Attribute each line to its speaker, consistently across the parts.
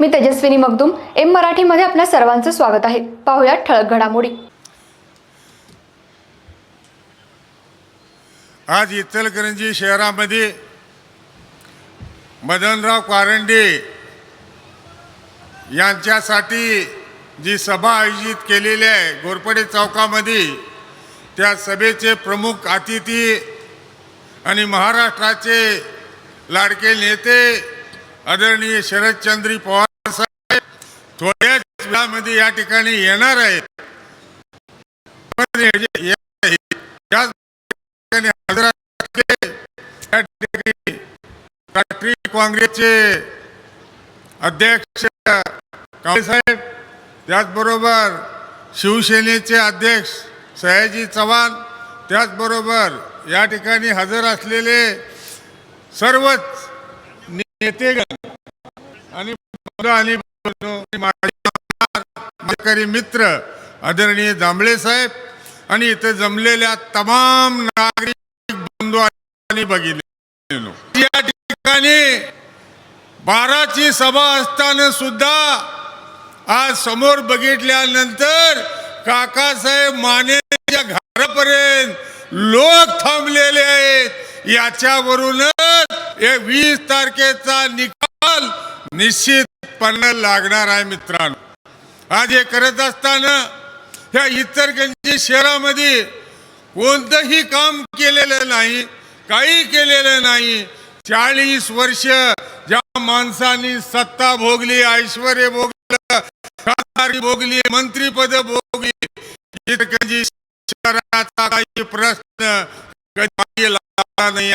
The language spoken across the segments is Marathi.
Speaker 1: मी तेजस्विनी मगदुम एम मराठीमध्ये आपल्या सर्वांचं स्वागत आहे. पाहुयात ठळक घडामोडी.
Speaker 2: आज इचलकरंजी शहरामध्ये मदनराव कारंडे यांच्यासाठी जी सभा आयोजित केलेली आहे घोरपडे चौकामध्ये त्या सभेचे प्रमुख अतिथी आणि महाराष्ट्राचे लाडके नेते आदरणीय शरदचंद्री पवार साहेब थोड्याच वेळामध्ये या ठिकाणी येणार आहेत. राष्ट्रीय काँग्रेसचे अध्यक्ष साहेब त्याचबरोबर शिवसेनेचे अध्यक्ष सयाजी चव्हाण त्याचबरोबर या ठिकाणी हजर असलेले सर्वच नेतेगण आणि आणि माझे मित्र आदरणीय जांभळे साहेब आणि इथे जमलेल्या तमाम नागरिक बंधू आणि या ठिकाणी बाराची सभा असताना सुद्धा आज समोर बघितल्यानंतर काकासाहेब मानेच्या घरापर्यंत लोक थांबलेले आहेत. याच्यावरूनच एक वीस तारखेचा निकाल निश्चितपणे लागणार आहे मित्रांनो. आज हे करत असताना ह्या इतरगंजी शहरामध्ये कोणतंही काम केलेलं नाही काही केलेलं नाही. चाळीस वर्ष ज्या माणसांनी सत्ता भोगली ऐश्वर भोगलं खासदारी भोगली मंत्रीपद भोगली इतरगंजी शहराचा काही प्रश्न कधी लागला नाही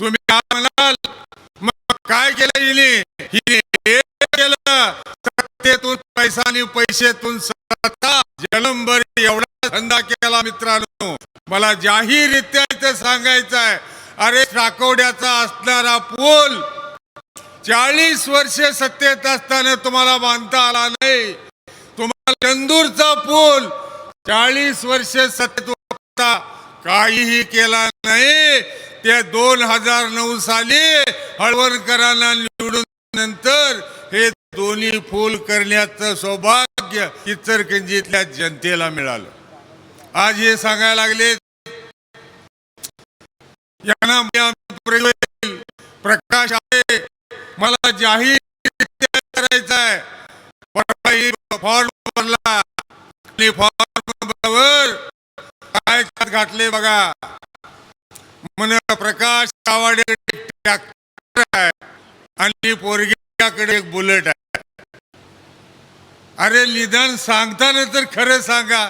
Speaker 2: तुम्ही काय म्हणाल काय केलं हिने? हिने केलं. सत्तेतून पैसा आणि पैशातून सत्ता. जलंबर एवढा धंदा केला मित्रांनो. मला जाहीररित्या इथे सांगायचं आहे. अरे टाकवड्याचा असणारा पूल चाळीस वर्षे सत्तेत असताना तुम्हाला बांधता आला नाही. तुम्हाला चंदूरचा पूल चाळीस वर्षे सत्तेत काहीही केला नाही. ते दोन हजार नऊ साली हळवणकरांना निवडून नंतर हे दोन्ही फूल करण्याचं सौभाग्य इचरकंजीतल्या जनतेला मिळालं. आज हे सांगायला लागले यांना प्रकाश आहे मला जाहीर करायचा आहे. फॉर्म भरला फॉर्म फॉर्मवर काय घातले बघा. म्हण प्रकाश आवाडे ट्रॅक्टर आहे आणि पोरग्याकडे एक बुलेट आहे. अरे निदान सांगताना तर खरं सांगा.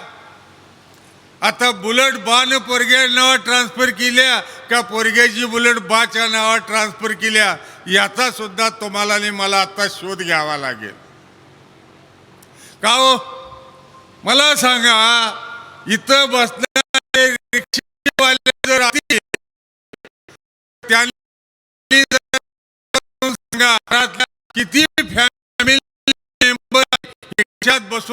Speaker 2: आता बुलेट बान पोरग्या नावा ट्रान्सफर केल्या का पोरग्याची बुलेट बाच्या नावा ट्रान्सफर केल्या? याचा सुद्धा तुम्हाला आणि मला आता शोध घ्यावा लागेल. का हो? मला सांगा इथं बसणारे रिक्षावाले जर असतील, सांगा किती फॅमिली मेंबर बसून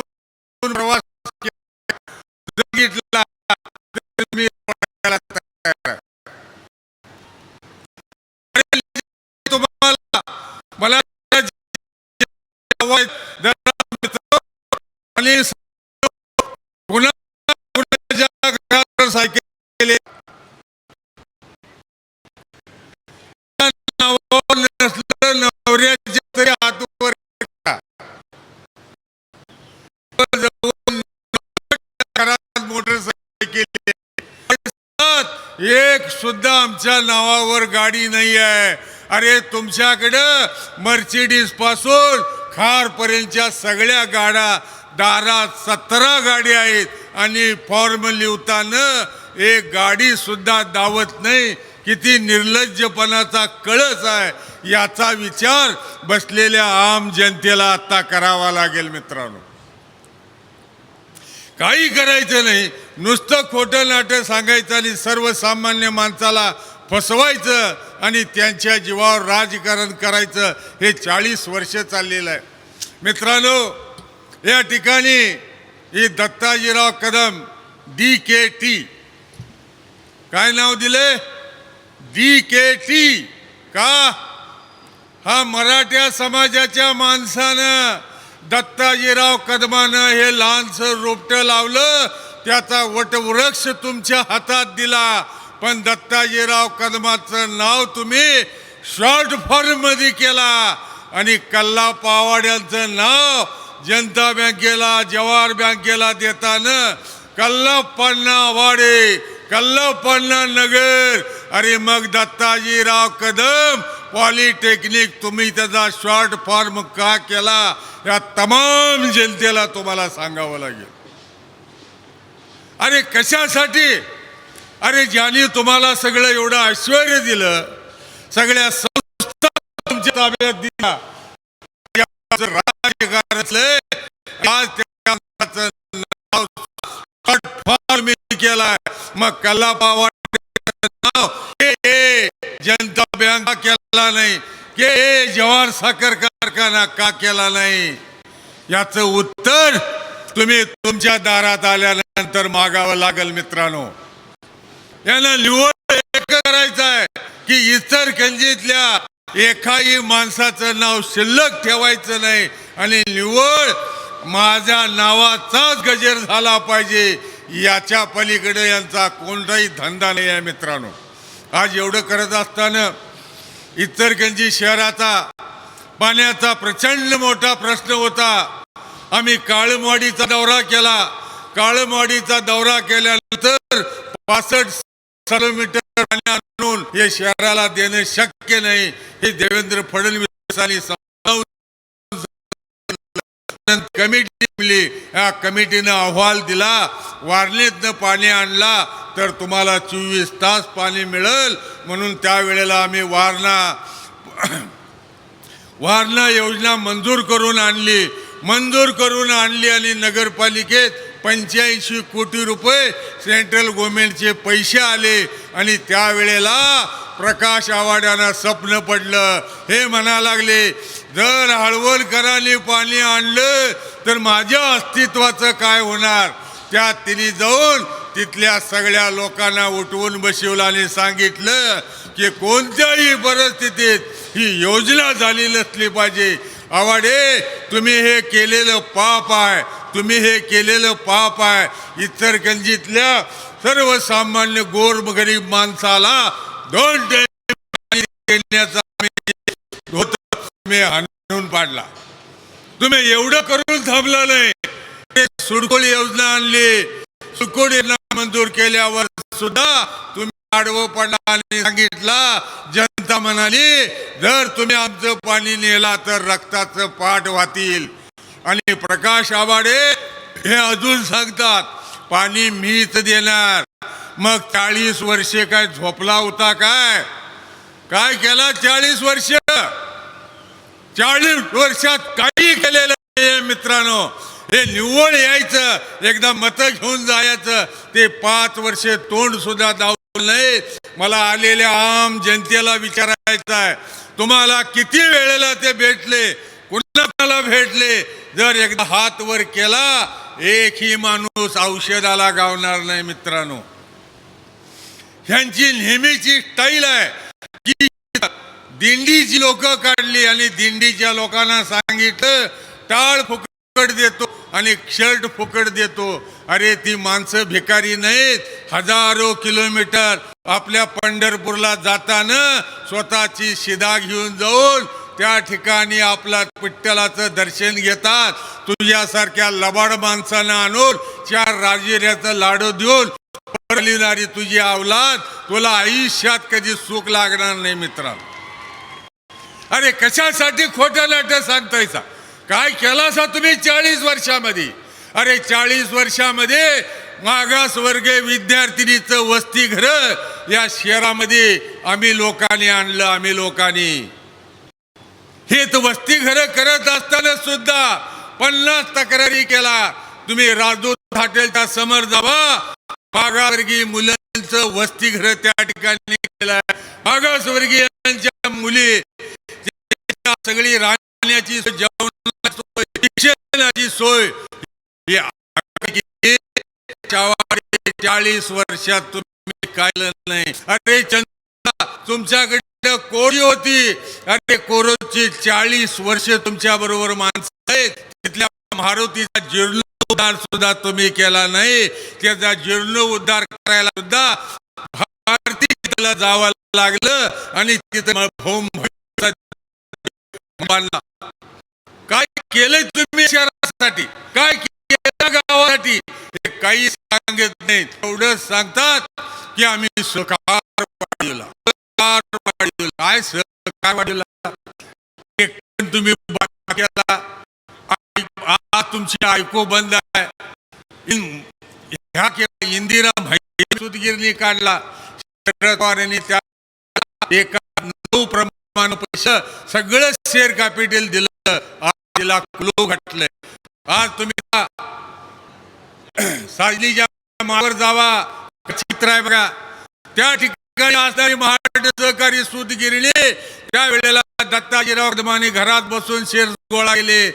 Speaker 2: एक सुद्धा आमच्या नावावर गाडी नाही आहे. अरे तुमच्याकडं मर्सिडीजपासून खारपर्यंतच्या सगळ्या गाड्या दारात सतरा गाडी आहेत आणि फॉर्म लिवताना एक गाडी सुद्धा दावत नाही. किती निर्लज्जपणाचा कळस आहे. याचा विचार बसलेल्या आम जनतेला आता करावा लागेल मित्रांनो. काही करायचं नाही. नुसतं खोटं नाटं सांगायचं आणि सर्वसामान्य माणसाला फसवायचं आणि त्यांच्या जीवावर राजकारण करायचं हे चाळीस वर्ष चाललेलं आहे. मित्रांनो या ठिकाणी हे Dattajirao Kadam D K T. काय नाव दिले? D K T. का? हा मराठा समाजाच्या माणसानं दत्ताजीराव कदमानं हे लहानसं रोपटं लावलं त्याचा वटवृक्ष तुमच्या हातात दिला. पण दत्ताजीराव कदमाचं नाव तुम्ही शॉर्ट फॉर्ममध्ये केला. आणि कल्ला पावाड्यांचं नाव जनता बँकेला जवाहर बँकेला देताना कल्लप्पण्णा वाडे कल्लप्पण्णा नगर. अरे मग दत्ताजीराव कदम पॉलिटेक्निक तुम्ही त्याचा शॉर्ट फॉर्म का केला या तमाम जनतेला तुम्हाला सांगावं लागेल. अरे कशासाठी? अरे ज्यांनी तुम्हाला सगळं एवढं ऐश्वर दिलं सगळ्या संस्था तुमच्या ताब्यात दिल्या याचं राजकारण केलाय. मग कला नाव के जवार जवाहर साखर कारखाना का केला नाही याचं उत्तर तुम्ही तुमच्या दारात आल्यानंतर मागावं लागेल मित्रांनो. यांना निवड एक करायचं आहे की इतर खंजीतल्या एकाही माणसाचं नाव शिल्लक ठेवायचं नाही आणि निवड माझ्या नावाचाच गजेर झाला पाहिजे याच्या पलीकडे यांचा कोणताही धंदा नाही आहे मित्रांनो. आज एवढं करत असताना इतरगंजी शहराचा पाण्याचा प्रचंड मोठा प्रश्न होता. आम्ही काळमवाडीचा दौरा केला. काळमवाडीचा दौरा केल्यानंतर पासष्ट किलोमीटर पाणी आणून हे शहराला देणे शक्य नाही. हे देवेंद्र फडणवीसांनी कमिटी नेमली या कमिटीनं अहवाल दिला वारणीतनं पाणी आणला तर तुम्हाला चोवीस तास पाणी मिळेल. म्हणून त्यावेळेला आम्ही वारणा वारणा योजना मंजूर करून आणली. मंजूर करून आणली आणि नगरपालिकेत पंच्याऐंशी कोटी रुपये सेंट्रल गव्हर्मेंटचे पैसे आले. आणि त्यावेळेला प्रकाश आवाड्यानं स्वप्न पडलं. हे म्हणा लागले जर हळवणकरांनी पाणी आणलं तर माझ्या अस्तित्वाचं काय होणार? त्या तिने जाऊन तिथल्या सगळ्या लोकांना उठवून बसवलं आणि सांगितलं की कोणत्याही परिस्थितीत ही योजना झाली नसली पाहिजे. आवाडे तुम्ही हे केलेलं पाप आहे तुम्ही हे केलेलं पाप आहे. इतर गंजीतल्या सर्वसामान्य गोर गरीब माणसाला दोन तुम्ही एवढं करून थांबलं नाही ते योजना आणली. सुडकोळ योजना मंजूर केल्यावर सुद्धा तुम्ही आडवं पडला आणि सांगितला. जनता म्हणाली जर तुम्ही आमचं पाणी नेला तर रक्ताचं पाठ वाहतील. आणि प्रकाश आबाडे हे अजून सांगतात पाणी मीच देणार. मग चाळीस वर्षे काय झोपला होता काय? काय केला चाळीस वर्ष? चाळीस वर्षात काही केलेलं नाही मित्रांनो. हे निव्वळ यायचं एकदा मतं घेऊन जायचं ते पाच वर्ष तोंड सुद्धा दावलं नाही. मला आलेल्या आम जनतेला विचारायचं आहे. तुम्हाला किती वेळेला ते भेटले? कुणाला भेटले? जर एकदा हात वर केला एकही माणूस औषधाला गावणार नाही मित्रांनो. ह्यांची नेहमीची स्टाईल आहे. दिंडीची लोक काढली आणि दिंडीच्या लोकांना सांगितलं टाळ फुकट देतो आणि शर्ट फुकट देतो. अरे ती माणसं भिकारी नाहीत. हजारो किलोमीटर आपल्या पंढरपूरला जाताना स्वतःची शिदा घेऊन जाऊन त्या ठिकाणी आपला पिट्टलाचं दर्शन घेतात. तुझ्यासारख्या लबाड माणसानं आणून चार राजिऱ्याचं लाडू देऊन परलिणारी तुझी अवलाद तुला आयुष्यात कधी सुख लागणार नाही मित्रांनो. अरे कशासाठी खोटं नाटक सांगतायचा काय केला सा तुम्ही चाळीस वर्षामध्ये? अरे चाळीस वर्षामध्ये मागासवर्गीय विद्यार्थिनीचं वसतिगृह या शहरामध्ये आम्ही लोकांनी आणलं आम्ही लोकांनी. हे तर वस्ती घरं करत असताना सुद्धा पन्नास तक्रारी केला. तुम्ही राजदूत हॉटेलच्या समोर जावा. मागासवर्गीय मुलांचं वसतिगृह त्या ठिकाणी केलं मागासवर्गीयांच्या मुली सगळी राहण्याची जेवणाची सोय शिक्षणाची सोय. चाळीस वर्षात तुम्ही काढलं नाही. अरे चंदा तुमच्याकडे कोरी होती. अरे कोरोची चाळीस वर्ष तुमच्या बरोबर माणसं आहेत. तिथल्या मारुतीचा जीर्णोद्धार सुद्धा तुम्ही केला नाही. त्याचा जीर्णोद्धार करायला सुद्धा भारतीला जावं लागलं. आणि तिथं होम बांधला. काय केलंय तुम्ही शहरासाठी? काय केलं गावासाठी? हे काही सांगत नाही. तेवढं सांगतात की आम्ही सहकार वाढवला सहकार वाढवला काय सहकार वाढवला तुम्ही केला? आज तुमची ऐकू बंद आहे. ह्या केवळ इंदिरा माहिती सुदगिरणी काढला. शरद पवार यांनी त्या एका नऊ प्रमाण पैसे सगळं शेअर कॅपिटल दिलं आज तिला क्लो घातलंय. आज तुम्ही साजलीच्या मावर जावा. चित्र आहे बघा. त्या ठिकाणी असणारी महाराष्ट्र सहकारी सूत गिरणी त्यावेळेला दत्ताजीराव कदमाने घरात बसून शेर गोळा केले.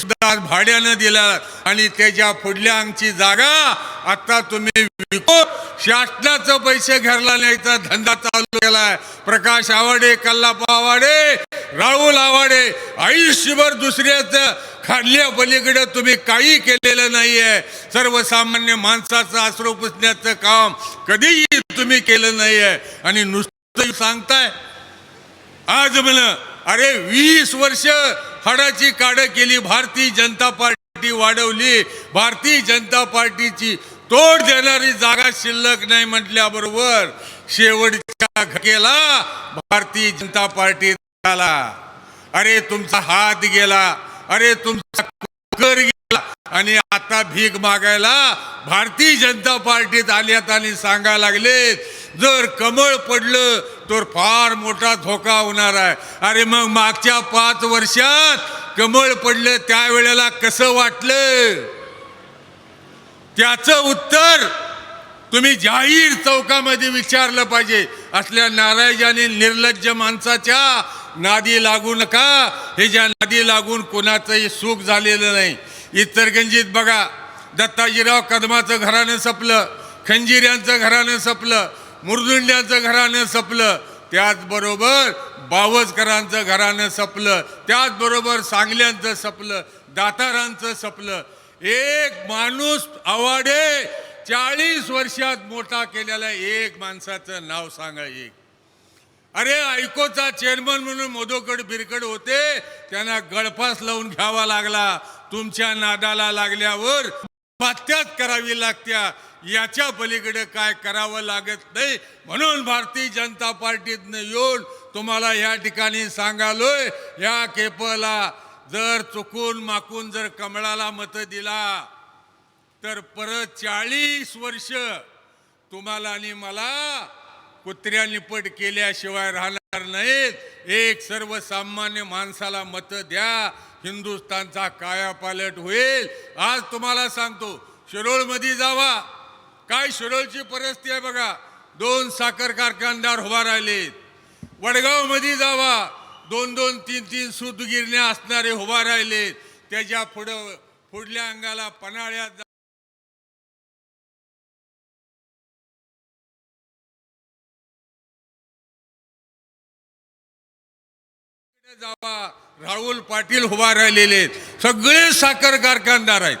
Speaker 2: सुद्धा भाड्यानं दिला आणि त्याच्या पुढल्या अंगची जागा आता तुम्ही विको. शासनाचं पैसे घरला न्यायचा धंदा चालू केलाय. प्रकाश आवाडे कल्लापा आवाडे राहुल आवाडे आयुष्यभर दुसऱ्याचं खाल्ल्या पलीकडे तुम्ही काही केलेलं नाहीये. सर्वसामान्य माणसाचं आश्रू पुसण्याचं काम कधीही तुम्ही केलं नाहीये. आणि नुसतं सांगताय आज म्हण अरे वीस वर्ष हडाची काढ केली भारतीय जनता पार्टी वाढवली. भारतीय जनता पार्टीची तोड देणारी जागा शिल्लक नाही म्हटल्याबरोबर शेवटच्या घकेला भारतीय जनता पार्टी आला. अरे तुमचा हात गेला. अरे तुमचा कर गेला आणि आता भीक मागायला भारतीय जनता पार्टीत आल्यात आणि सांगायला लागलेत जर कमळ पडलं तर फार मोठा धोका होणार आहे. अरे मग मागच्या पाच वर्षात कमळ पडलं त्यावेळेला कसं वाटलं? त्याचं उत्तर तुम्ही जाहीर चौकामध्ये विचारलं पाहिजे. असल्या नारायजाने निर्लज्ज माणसाच्या नादी लागू नका. हे ज्या नादी लागून कोणाचंही सुख झालेलं नाही. इतरगंजीत बघा दत्ताजीराव कदमाचं घराणं सपलं खंजिऱ्यांचं घराणं सपलं मुरदुंड्यांचं घराणं सपलं त्याचबरोबर बावजकरांचं घराणं सपलं त्याचबरोबर सांगल्यांचं सपलं दातारांचं सपलं. एक माणूस आवाडे चाळीस वर्षात मोठा केलेला एक माणसाचं नाव सांगा एक. अरे ऐकोचा चेअरमन म्हणून मोदोकड बिरकड होते त्यांना गळफास लावून घ्यावा लागला. तुमच्या नादाला लागल्यावर बात्याच करावी लागत्या. याच्या पलीकडे काय करावं लागत नाही? म्हणून भारतीय जनता पार्टीतनं येऊन तुम्हाला या ठिकाणी सांगालोय या केपला जर चुकून माकून जर कमळाला मतं दिला तर परत चाळीस वर्ष तुम्हाला आणि मला कुत्र्या निपट केल्याशिवाय राहणार नाहीत. एक सर्वसामान्य माणसाला मतं द्या. हिंदुस्थानचा कायापालट होईल. आज तुम्हाला सांगतो शिरोळमध्ये जावा. काय शिरोळची परिस्थिती आहे बघा. दोन साखर कारखानदार उभा राहिलेत. वडगावमध्ये जावा. दोन दोन तीन तीन सूत गिरण्या असणारे उभा राहिलेत. त्याच्या पुढं पुढल्या अंगाला पन्हाळ्यात जावा. राहुल पाटील उभा राहिलेले आहेत. सगळे साखर कारखानदार आहेत.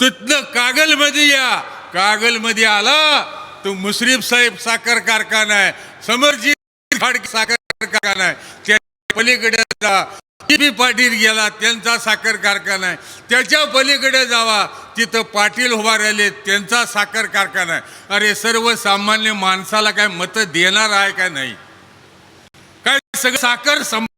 Speaker 2: तिथनं कागलमध्ये या. कागलमध्ये आला तो मुश्रीफ साहेब साखर कारखाना आहे. समरजीत साखर कारखाना आहे. त्या पलीकडे पाटील गेला त्यांचा साखर कारखाना आहे. त्याच्या पलीकडे जावा. तिथं पाटील उभा राहिले त्यांचा साखर कारखाना आहे. अरे सर्वसामान्य माणसाला काय मत देणार आहे का नाही? काय सगळं साखर संभाळली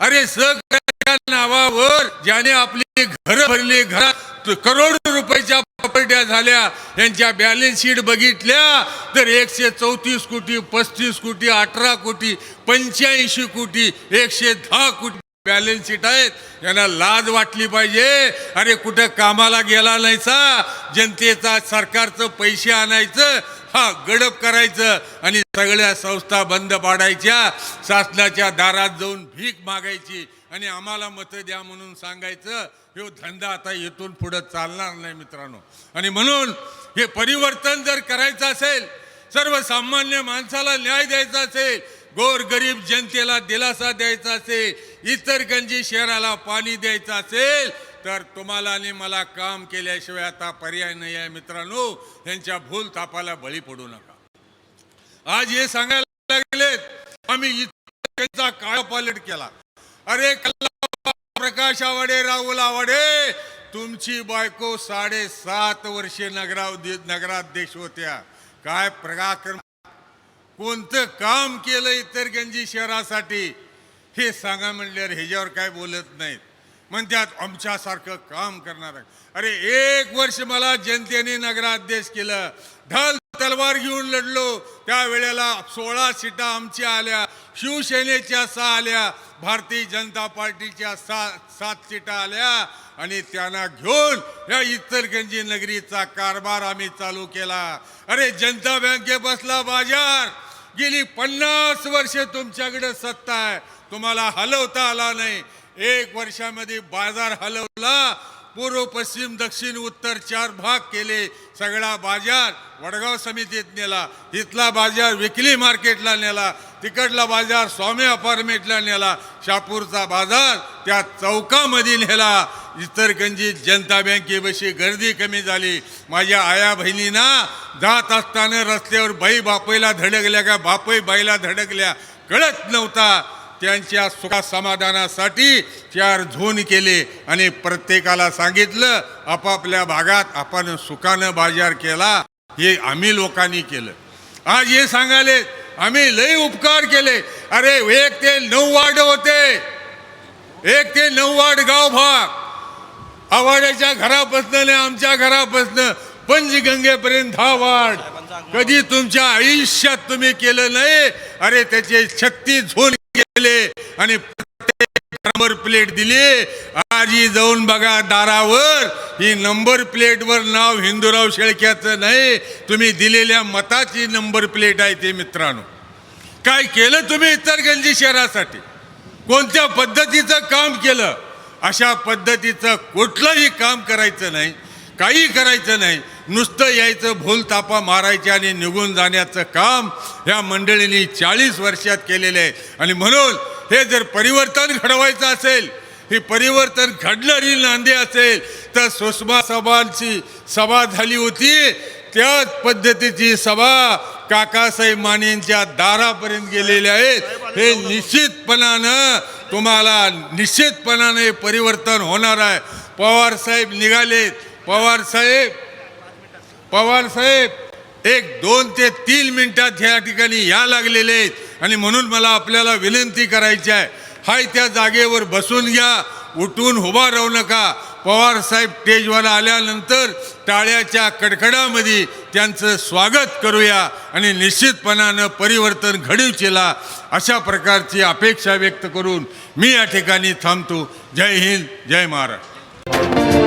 Speaker 2: अरे सगळ्या नावावर ज्याने आपली घर भरली घरात करोडो करोड रुपयाच्या प्रॉपर्ट्या झाल्या यांच्या बॅलन्स शीट बघितल्या तर एकशे चौतीस कोटी पस्तीस कोटी अठरा कोटी पंच्याऐंशी कोटी एकशे दहा कोटी बॅलन्स शीट आहेत. यांना लाज वाटली पाहिजे. अरे कुठं कामाला गेला नाहीसा? जनतेचा सरकारचं पैसे आणायचं. हा गडप करायचं. आणि सगळ्या संस्था बंद पाडायच्या. शासनाच्या दारात जाऊन भीक मागायची. आणि आम्हाला मतं द्या म्हणून सांगायचं. हे धंदा आता इथून पुढं चालणार नाही मित्रांनो. आणि म्हणून हे परिवर्तन जर करायचं असेल सर्वसामान्य माणसाला न्याय द्यायचा असेल गोरगरीब जनतेला दिलासा द्यायचा असेल इतर गंजी शहराला पाणी द्यायचं असेल तर तुम्हाला आणि मला काम केल्याशिवाय आता पर्याय नाही आहे मित्रांनो. यांच्या भूल तापाला बळी पडू नका. आज हे सांगायला लागलेत आम्ही इतका काळ पालट केला. अरे प्रकाश आवाडे राहुल आवाडे तुमची बायको साडेसात वर्षे नगराव नगराध्यक्ष होत्या. काय प्रकाक्रम कोणतं काम केलं इतरगंजी शहरासाठी? हे सांगा म्हणल्यावर ह्याच्यावर काय बोलत नाहीत. म्हणतात आमच्यासारखं काम करणार आहे. अरे एक वर्ष मला जनतेने नगराध्यक्ष केलं. ढल तलवार घेऊन लढलो. त्यावेळेला सोळा सीटा आमच्या आल्या. शिवसेनेच्या सहा आल्या भारतीय जनता पार्टीच्या सा सात सीटा आल्या आणि त्यांना घेऊन या इतरगंजी नगरीचा कारभार आम्ही चालू केला. अरे जनता बँके बसला बाजार. गेली पन्नास वर्ष तुमच्याकडे सत्ता आहे. तुम्हाला हलवता आला नाही. एक वर्षामध्ये बाजार हलवला. पूर्व पश्चिम दक्षिण उत्तर चार भाग केले. सगळा बाजार वडगाव समितीत नेला. इथला बाजार विकली मार्केटला नेला. तिकडला बाजार स्वामी अपार्टमेंटला नेला. शापूरचा बाजार त्या चौकामध्ये नेला. इतर गंजी जनता बँकेपाशी गर्दी कमी झाली. माझ्या आया बहिणींना जात असताना रस्त्यावर बाई बापईला धडकल्या का बापई बाईला धडकल्या? कळत नव्हता. त्यांच्या सुखासमाधानासाठी चार झोन केले आणि प्रत्येकाला सांगितलं आपापल्या भागात आपण सुखानं बाजार केला हे आम्ही लोकांनी केलं. आज हे सांगाले आम्ही लय उपकार केले. अरे एक ते नऊ वार्ड होते. एक ते नऊ वार्ड गाव भाग. आवाड्याच्या घरापासनं आणि आमच्या घरापासनं पंचगंगेपर्यंत दहा वार्ड. कधी तुमच्या आयुष्यात तुम्ही केलं नाही अरे त्याचे छत्तीस झोन केले आणि प्रत्येक नंबर प्लेट दिली. आजी जाऊन बघा दारावर. ही नंबर प्लेटवर नाव हिंदूराव शेळक्याचं नाही. तुम्ही दिलेल्या मताची नंबर प्लेट आहे ते मित्रांनो. काय केलं तुम्ही इतरगंजी शहरासाठी? कोणत्या पद्धतीचं काम केलं? अशा पद्धतीचं कुठलंही काम करायचं नाही. काही करायचं नाही. नुसतं यायचं भूलतापा मारायचे आणि निघून जाण्याचं काम ह्या मंडळींनी चाळीस वर्षात केलेलं आहे. आणि म्हणून हे जर परिवर्तन घडवायचं असेल हे परिवर्तन घडणारी नांदी असेल तर सुषमा सभांची सभा झाली होती. त्याच पद्धतीची सभा काकासाहेब मानेंच्या दारापर्यंत गेलेले आहेत हे निश्चितपणानं तुम्हाला निश्चितपणाने परिवर्तन होणार आहे. पवार साहेब निघालेत. पवार साहेब पवार साहेब एक दोन ते तीन मिनिटात ह्या ठिकाणी या लागलेले आहेत. आणि म्हणून मला आपल्याला विनंती करायची आहे हाय त्या जागेवर बसून घ्या उठून उभा राहू नका. पवार साहेब स्टेजवर आल्यानंतर टाळ्याच्या कडकडामध्ये त्यांचं स्वागत करूया आणि निश्चितपणानं परिवर्तन घडवचेला अशा प्रकारची अपेक्षा व्यक्त करून मी या ठिकाणी थांबतो. जय हिंद जय महाराष्ट्र.